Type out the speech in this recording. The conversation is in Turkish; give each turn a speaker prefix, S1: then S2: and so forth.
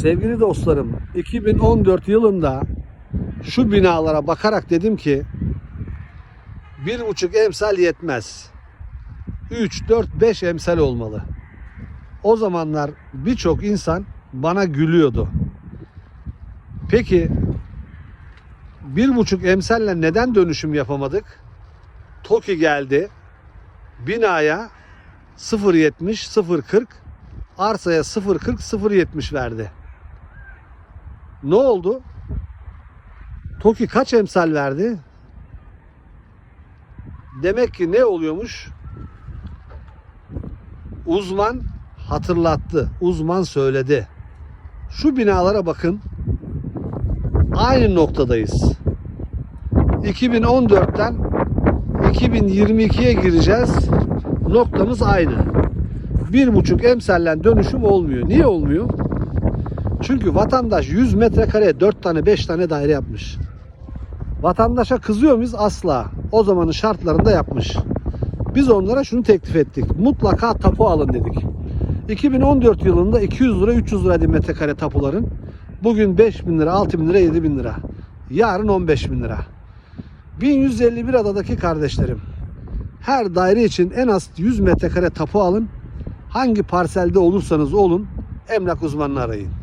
S1: Sevgili dostlarım, 2014 yılında şu binalara bakarak dedim ki bir buçuk emsal yetmez. 3, 4, 5 emsal olmalı. O zamanlar birçok insan bana gülüyordu. Peki bir buçuk emsalle neden dönüşüm yapamadık? TOKİ geldi. Binaya 0.70, 0.40 arsaya 0.40 0.70 verdi. Ne oldu? TOKİ kaç emsal verdi? Demek ki ne oluyormuş? Uzman hatırlattı. Uzman söyledi. Şu binalara bakın. Aynı noktadayız. 2014'ten 2022'ye gireceğiz. Noktamız aynı. Bir buçuk emsallen dönüşüm olmuyor. Niye olmuyor? Çünkü vatandaş 100 metrekareye 4 tane 5 tane daire yapmış. Vatandaşa kızıyor muyuz? Asla. O zamanın şartlarında yapmış. Biz onlara şunu teklif ettik. Mutlaka tapu alın dedik. 2014 yılında 200 lira 300 liraydı metrekare tapuların. Bugün 5 bin lira, 6 bin lira, 7 bin lira. Yarın 15 bin lira. 1151 adadaki kardeşlerim. Her daire için en az 100 metrekare tapu alın. Hangi parselde olursanız olun emlak uzmanını arayın.